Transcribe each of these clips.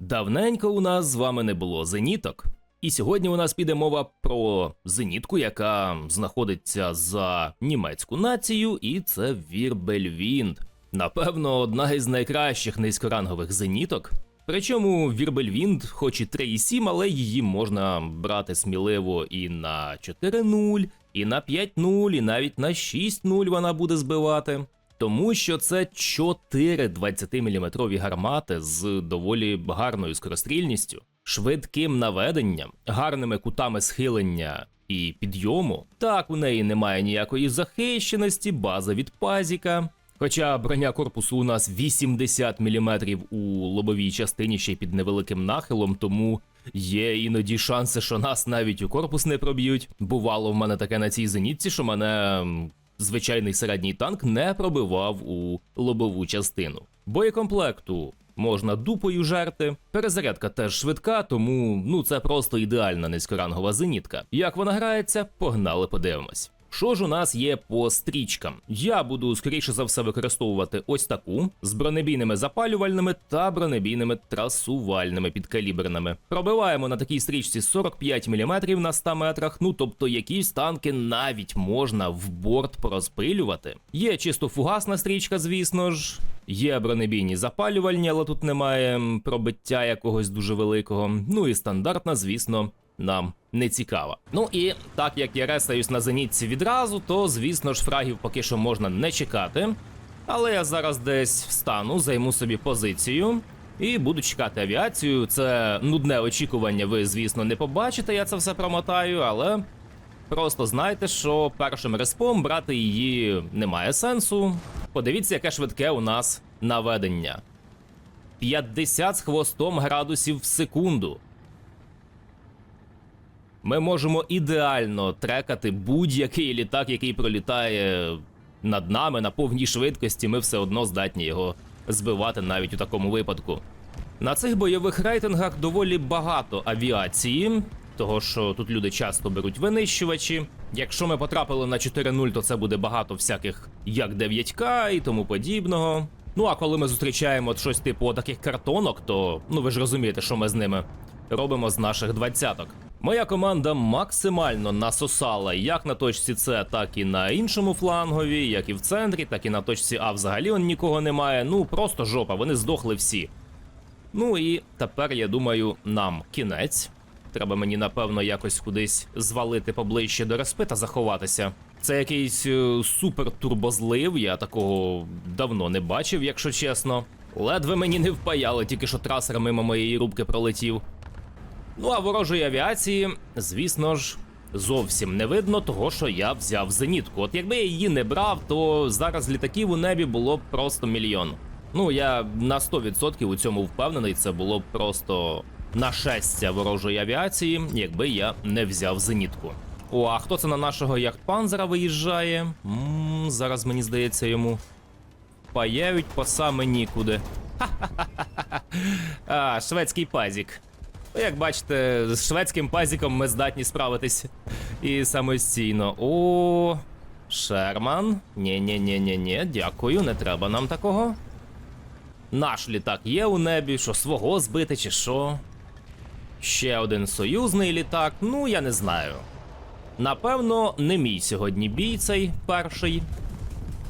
Давненько у нас з вами не було зеніток. І сьогодні у нас піде мова про зенітку, яка знаходиться за німецьку націю, і це Вірбельвінд. Напевно, одна із найкращих низькорангових зеніток. Причому Вірбельвінд, хоч і 3,7, але її можна брати сміливо і на 4.0, і на 5.0, і навіть на 6.0 вона буде збивати. Тому що це 4 20-мм гармати з доволі гарною скорострільністю, швидким наведенням, гарними кутами схилення і підйому. Так, у неї немає ніякої захищеності, база від пазіка. Хоча броня корпусу у нас 80 мм у лобовій частині ще й під невеликим нахилом, тому є іноді шанси, що нас навіть у корпус не проб'ють. Бувало в мене таке на цій зенітці, що мене звичайний середній танк не пробивав у лобову частину. Боєкомплекту можна дупою жерти. Перезарядка теж швидка, тому ну це просто ідеальна низькорангова зенітка. Як вона грається, погнали подивимось. Що ж у нас є по стрічкам? Я буду скоріше за все використовувати ось таку з бронебійними запалювальними та бронебійними трасувальними підкаліберними. Пробиваємо на такій стрічці 45 мм на 100 метрах. Ну тобто якісь танки навіть можна в борт порозпилювати. Є чисто фугасна стрічка, звісно ж. Є бронебійні запалювальні, але тут немає пробиття якогось дуже великого. Ну і стандартна, звісно, нам не цікава. Ну і так як я ресаюсь на зенітці відразу, то звісно ж фрагів поки що можна не чекати. Але я зараз десь встану, займу собі позицію і буду чекати авіацію. Це нудне очікування, ви, звісно, не побачите, я це все промотаю, але просто знайте, що першим респом брати її немає сенсу. Подивіться, яке швидке у нас наведення. 50 з хвостом градусів в секунду. Ми можемо ідеально трекати будь-який літак, який пролітає над нами на повній швидкості. Ми все одно здатні його збивати навіть у такому випадку. На цих бойових рейтингах доволі багато авіації, того що тут люди часто беруть винищувачі. Якщо ми потрапили на 4.0, то це буде багато всяких як 9К і тому подібного. Ну а коли ми зустрічаємо щось типу таких картонок, то ну ви ж розумієте, що ми з ними робимо з наших двадцяток. Моя команда максимально насосала як на точці С, так і на іншому флангові, як і в центрі, так і на точці А взагалі он нікого немає. Ну просто жопа, вони здохли всі. Ну і тепер я думаю, нам кінець. Треба мені, напевно, якось кудись звалити поближче до респи та заховатися. Це якийсь е, супер турбозлив, я такого давно не бачив, якщо чесно. Ледве мені не впаяли, тільки що трасер мимо моєї рубки пролетів. Ну а ворожої авіації, звісно ж, зовсім не видно того, що я взяв зенітку. От якби я її не брав, то зараз літаків у небі було б просто мільйон. Ну я на 100% у цьому впевнений. Це було б просто нашестя ворожої авіації, якби я не взяв зенітку. О, а хто це на нашого яхтпанзера виїжджає? Ммм, зараз мені здається йому паяють по саме нікуди. Ха-ха-ха-ха. А, шведський пазік. Ну, Як бачите, з шведським пазіком ми здатні справитись і самостійно. О, Шерман. ні ні ні ні ні дякую, не треба нам такого. Наш літак є у небі, що свого збити чи що. Ще один союзний літак, ну я не знаю. Напевно, не мій сьогодні бій цей перший.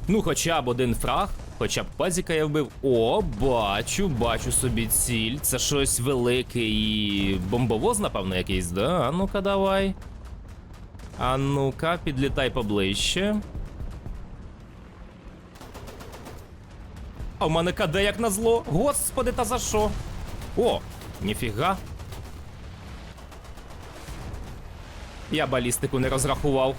Ну, хоча б один фраг, хоча б пазіка я вбив. О, бачу, бачу собі ціль. Це щось велике і бомбовоз, напевно, якийсь, да? А ну-ка, давай. А ну-ка, підлітай поближче. А в мене КД як назло. Господи, та за що? О, ніфіга. Я балістику не розрахував.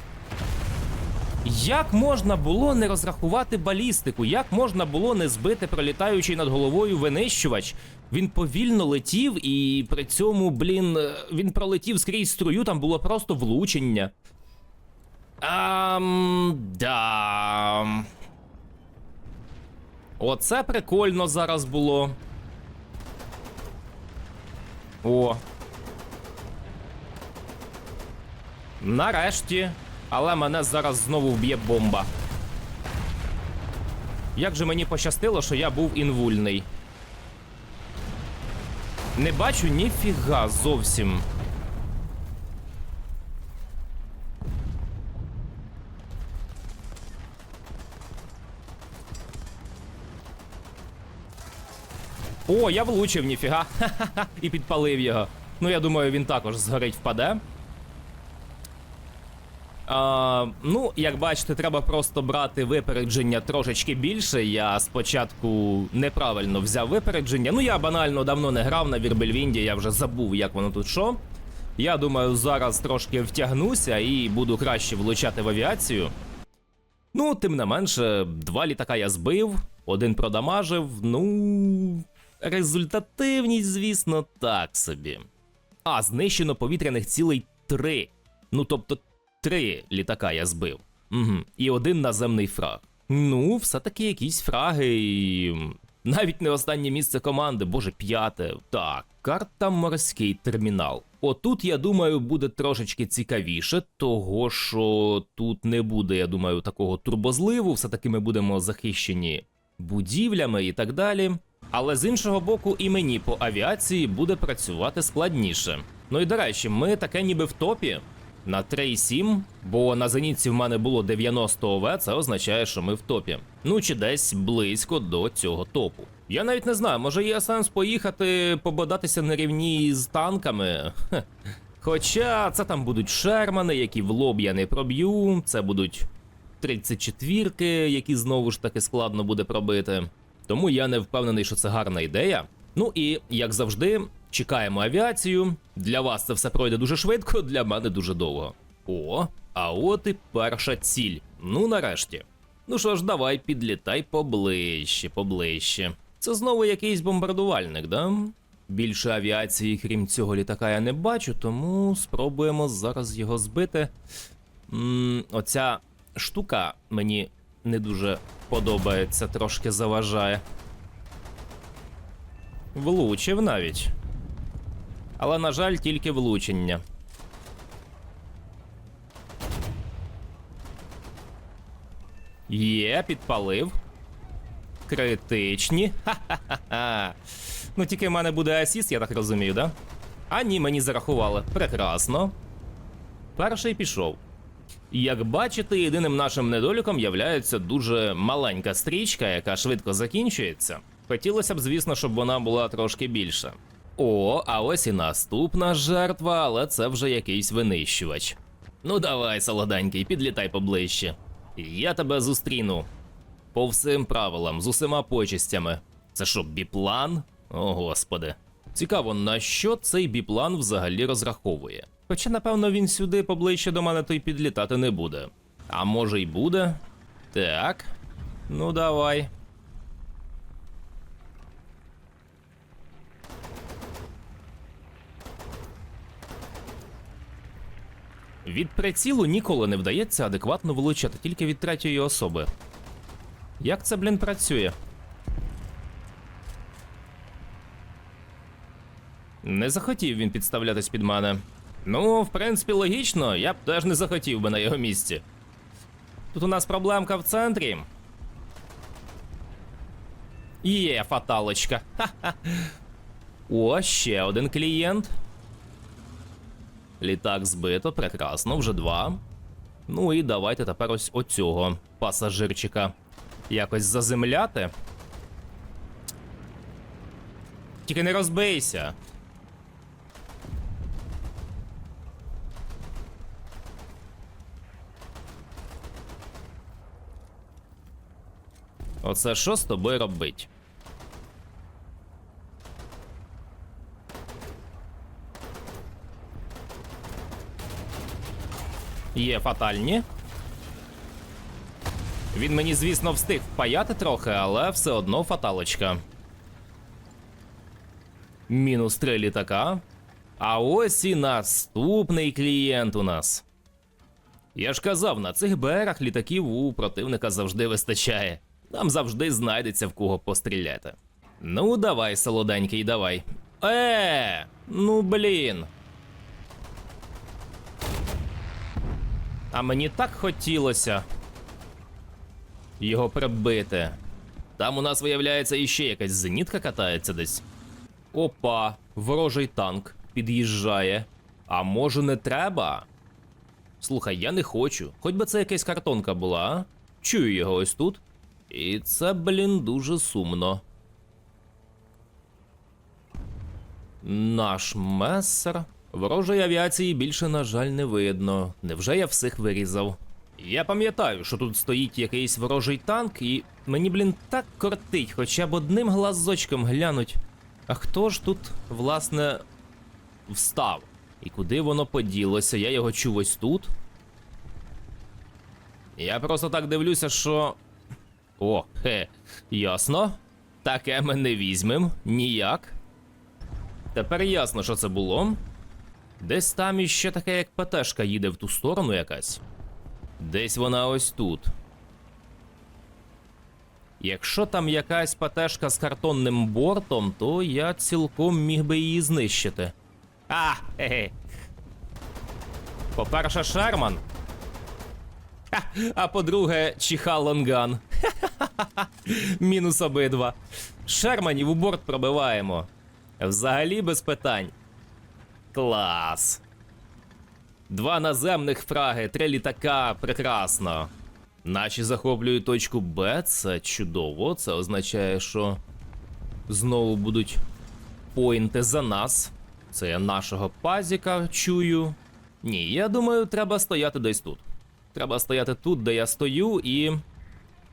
Як можна було не розрахувати балістику? Як можна було не збити пролітаючий над головою винищувач? Він повільно летів, і при цьому, блін, е, він пролетів скрізь струю, там було просто влучення. Ам, да. Оце прикольно зараз було. О. Нарешті. Але мене зараз знову вб'є бомба. Як же мені пощастило, що я був інвульний. Не бачу ніфіга зовсім. О, я влучив, ніфіга. Ха-ха-ха. І підпалив його. Ну, я думаю, він також згорить впаде. А, ну, як бачите, треба просто брати випередження трошечки більше. Я спочатку неправильно взяв випередження. Ну, я банально давно не грав на Вірбельвінді, я вже забув, як воно тут що. Я думаю, зараз трошки втягнуся і буду краще влучати в авіацію. Ну, тим не менше, два літака я збив, один продамажив. Ну, результативність, звісно, так собі. А, знищено повітряних цілей три. Ну, тобто, три літака я збив. Угу. І один наземний фраг. Ну, все-таки якісь фраги і. Навіть не останнє місце команди, боже, п'яте. Так, карта морський термінал. Отут, я думаю, буде трошечки цікавіше, того що тут не буде, я думаю, такого турбозливу, все-таки ми будемо захищені будівлями і так далі. Але з іншого боку, і мені по авіації буде працювати складніше. Ну і до речі, ми таке ніби в топі на 3,7, бо на зенітці в мене було 90 ОВ, це означає, що ми в топі. Ну чи десь близько до цього топу. Я навіть не знаю, може є сенс поїхати пободатися на рівні з танками. Хоча це там будуть шермани, які в лоб я не проб'ю, це будуть 34-ки, які знову ж таки складно буде пробити. Тому я не впевнений, що це гарна ідея. Ну і як завжди, чекаємо авіацію. Для вас це все пройде дуже швидко, для мене дуже довго. О, а от і перша ціль. Ну нарешті. Ну що ж, давай підлітай поближче, поближче. Це знову якийсь бомбардувальник, да? Більше авіації, крім цього літака, я не бачу, тому спробуємо зараз його збити. м оця штука мені не дуже подобається, трошки заважає. Влучив навіть. Але, на жаль, тільки влучення. Є, підпалив. Критичні. Ха-ха-ха. Ну, тільки в мене буде асіст, я так розумію, да? А ні, мені зарахували. Прекрасно. Перший пішов. Як бачите, єдиним нашим недоліком являється дуже маленька стрічка, яка швидко закінчується. Хотілося б, звісно, щоб вона була трошки більша. О, а ось і наступна жертва, але це вже якийсь винищувач. Ну давай, солоденький, підлітай поближче. Я тебе зустріну. По всім правилам, з усіма почистями. Це що, біплан? О, господи. Цікаво, на що цей біплан взагалі розраховує. Хоча, напевно, він сюди поближче до мене то й підлітати не буде. А може й буде? Так. Ну давай. Від прицілу ніколи не вдається адекватно влучати, тільки від третьої особи. Як це, блін, працює? Не захотів він підставлятись під мене. Ну, в принципі, логічно, я б теж не захотів би на його місці. Тут у нас проблемка в центрі. Є фаталочка. Ха-ха. О, ще один клієнт. Літак збито, прекрасно, вже два. Ну і давайте тепер ось оцього пасажирчика якось заземляти. Тільки не розбийся. Оце що з тобою робить? Є фатальні. Він мені, звісно, встиг впаяти трохи, але все одно фаталочка. Мінус три літака. А ось і наступний клієнт у нас. Я ж казав, на цих берах літаків у противника завжди вистачає. Нам завжди знайдеться в кого постріляти. Ну, давай, солоденький, давай. Е, ну блін. А мені так хотілося його прибити. Там у нас виявляється іще якась зенітка катається десь. Опа, ворожий танк під'їжджає. А може не треба? Слухай, я не хочу. Хоч би це якась картонка була, а? Чую його ось тут. І це, блін, дуже сумно. Наш месер. Ворожої авіації більше, на жаль, не видно. Невже я всіх вирізав? Я пам'ятаю, що тут стоїть якийсь ворожий танк, і мені, блін, так кортить, хоча б одним глазочком глянуть. А хто ж тут, власне, встав? І куди воно поділося? Я його чув ось тут. Я просто так дивлюся, що. О, хе, ясно. Таке ми не візьмем. Ніяк. Тепер ясно, що це було. Десь там іще таке, як ПТшка їде в ту сторону якась. Десь вона ось тут. Якщо там якась ПТшка з картонним бортом, то я цілком міг би її знищити. А, хе-хе. По-перше, Шерман. А по-друге, Чіха Лонган. Мінус обидва. Шерманів у борт пробиваємо. Взагалі без питань. Клас. Два наземних фраги, три літака, прекрасно. Наші захоплюють точку Б, це чудово. Це означає, що знову будуть поінти за нас. Це я нашого пазіка чую. Ні, я думаю, треба стояти десь тут. Треба стояти тут, де я стою, і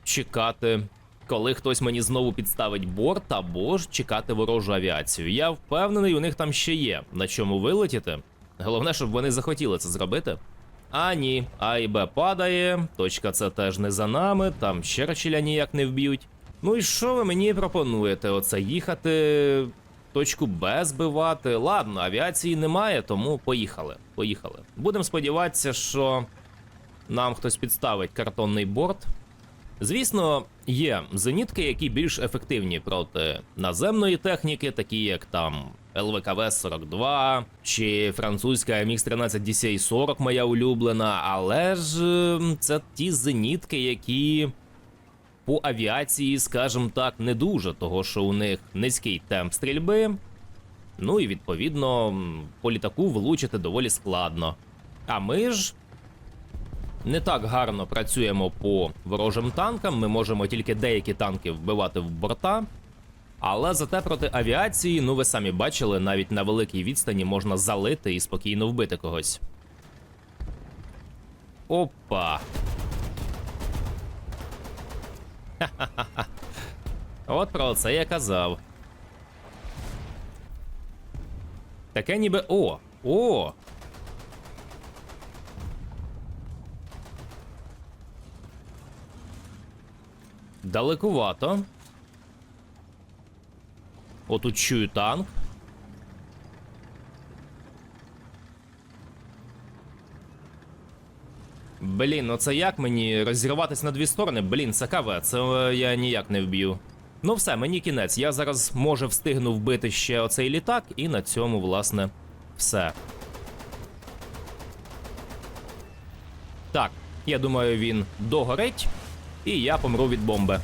чекати, коли хтось мені знову підставить борт, або ж чекати ворожу авіацію. Я впевнений, у них там ще є на чому вилетіти. Головне, щоб вони захотіли це зробити. А ні, А і Б падає, точка С теж не за нами, там Черчилля ніяк не вб'ють. Ну і що ви мені пропонуєте? Оце їхати, точку Б збивати. Ладно, авіації немає, тому поїхали. Поїхали. Будемо сподіватися, що нам хтось підставить картонний борт. Звісно, є зенітки, які більш ефективні проти наземної техніки, такі як там ЛВКВ-42 чи французька MX-13 DCA-40, моя улюблена, але ж це ті зенітки, які по авіації, скажімо так, не дуже, того що у них низький темп стрільби. Ну і відповідно по літаку влучити доволі складно. А ми ж не так гарно працюємо по ворожим танкам. Ми можемо тільки деякі танки вбивати в борта. Але зате проти авіації, ну ви самі бачили, навіть на великій відстані можна залити і спокійно вбити когось. Опа. Ха-ха-ха. От про це я казав. Таке ніби. О! О! Далекувато. Отут чую танк. Блін, ну це як мені розірватись на дві сторони? Блін, це КВ, це е, я ніяк не вб'ю. Ну все, мені кінець. Я зараз може встигну вбити ще оцей літак, і на цьому, власне, все. Так, я думаю, він догорить, і я помру від бомби.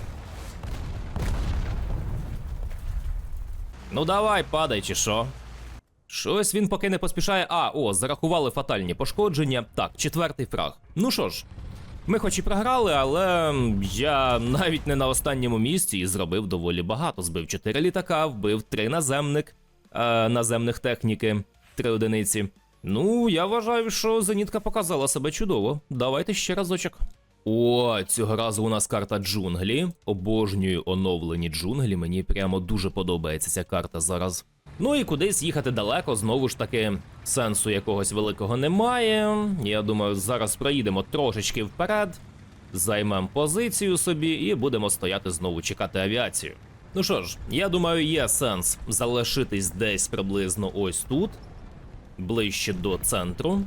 Ну давай, падай, чи що? Щось він поки не поспішає. А, о, зарахували фатальні пошкодження. Так, четвертий фраг. Ну що ж, ми хоч і програли, але я навіть не на останньому місці і зробив доволі багато. Збив 4 літака, вбив 3 наземник, е, наземних техніки, 3 одиниці. Ну, я вважаю, що зенітка показала себе чудово. Давайте ще разочок. О, цього разу у нас карта джунглі. Обожнюю оновлені джунглі. Мені прямо дуже подобається ця карта зараз. Ну і кудись їхати далеко, знову ж таки, сенсу якогось великого немає. Я думаю, зараз проїдемо трошечки вперед, займемо позицію собі і будемо стояти знову чекати авіацію. Ну що ж, я думаю, є сенс залишитись десь приблизно ось тут, ближче до центру.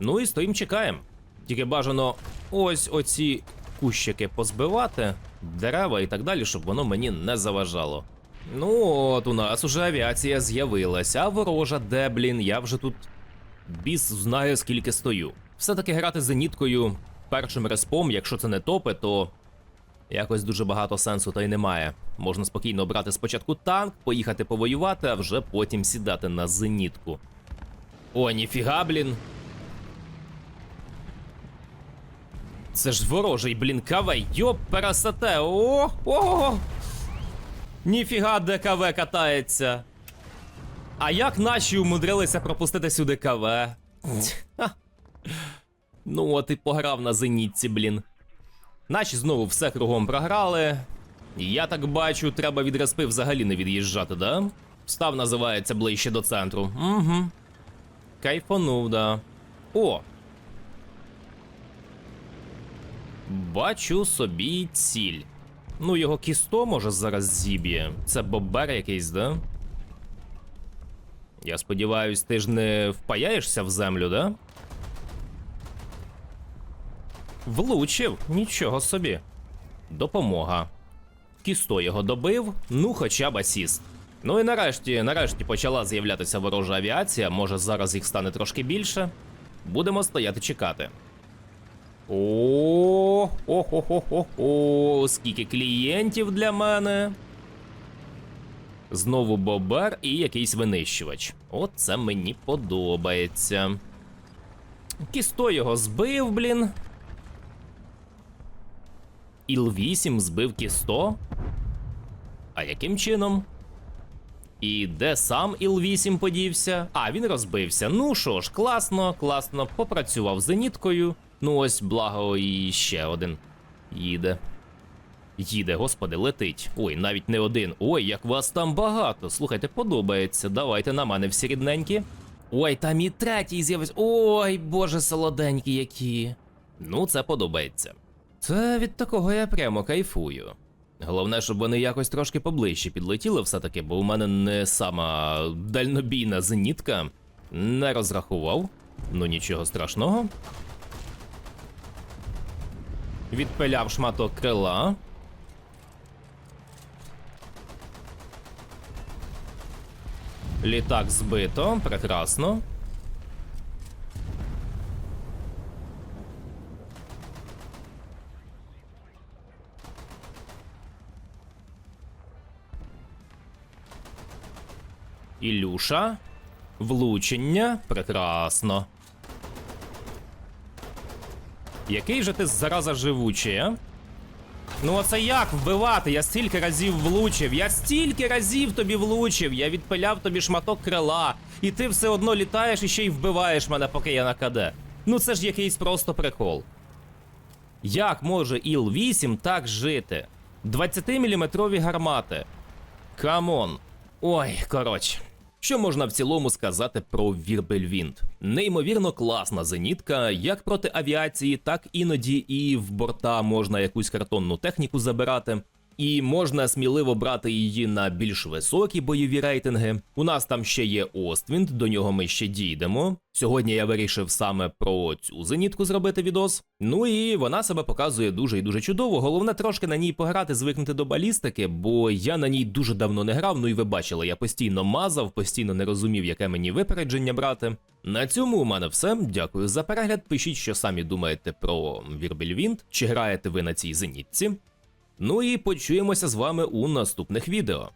Ну і стоїм чекаємо. Тільки бажано ось оці кущики позбивати, дерева і так далі, щоб воно мені не заважало. Ну, от у нас уже авіація з'явилася, а ворожа, де, блін, я вже тут біс знаю, скільки стою. Все-таки грати зеніткою першим респом, якщо це не топи, то Якось дуже багато сенсу та й немає. Можна спокійно брати спочатку танк, поїхати повоювати, а вже потім сідати на зенітку. О, ніфіга, блін. Це ж ворожий, блін, КВ, йоп, пересете. О, о! Ніфіга ДКВ катається. А як наші умудрилися пропустити сюди КВ? Ну от і пограв на зенітці, блін. Наші знову все кругом програли. Я так бачу, треба від респи взагалі не від'їжджати, да? Став називається ближче до центру. Угу. Кайфанув, да. О! Бачу собі ціль. Ну, його кісто може зараз зіб'є. Це бобер якийсь, да? Я сподіваюсь, ти ж не впаяєшся в землю, да? Влучив, нічого собі. Допомога. Кісто його добив, ну хоча б асіст. Ну і нарешті, нарешті почала з'являтися ворожа авіація, може зараз їх стане трошки більше. Будемо стояти чекати. О, о хо хо хо хо скільки клієнтів для мене. Знову бобер і якийсь винищувач. От це мені подобається. Кісто його збив, блін. Іл-8 збив Кісто? А яким чином? І де сам Іл-8 подівся? А, він розбився. Ну що ж, класно, класно, попрацював зеніткою. Ну ось, благо, і ще один. Їде. Їде, господи, летить. Ой, навіть не один. Ой, як вас там багато. Слухайте, подобається. Давайте на мене всі рідненькі. Ой, там і третій з'явився. Ой, боже, солоденькі які. Ну, це подобається. Це від такого я прямо кайфую. Головне, щоб вони якось трошки поближче підлетіли все-таки, бо у мене не сама дальнобійна зенітка. Не розрахував. Ну нічого страшного. Відпиляв шматок крила. Літак збито, прекрасно. Ілюша. Влучення. Прекрасно. Який же ти зараза живучий, а? Ну оце як вбивати? Я стільки разів влучив. Я стільки разів тобі влучив. Я відпиляв тобі шматок крила. І ти все одно літаєш і ще й вбиваєш мене, поки я на КД. Ну це ж якийсь просто прикол. Як може Іл-8 так жити? 20-мм гармати. Камон. Ой, коротше. Що можна в цілому сказати про Вірбельвінд? Неймовірно класна зенітка, як проти авіації, так іноді і в борта можна якусь картонну техніку забирати. І можна сміливо брати її на більш високі бойові рейтинги. У нас там ще є Оствінд, до нього ми ще дійдемо. Сьогодні я вирішив саме про цю зенітку зробити відос. Ну і вона себе показує дуже і дуже чудово. Головне трошки на ній пограти, звикнути до балістики, бо я на ній дуже давно не грав. Ну і ви бачили, я постійно мазав, постійно не розумів, яке мені випередження брати. На цьому у мене все. Дякую за перегляд. Пишіть, що самі думаєте про Вірбельвінт, чи граєте ви на цій зенітці. Ну і почуємося з вами у наступних відео.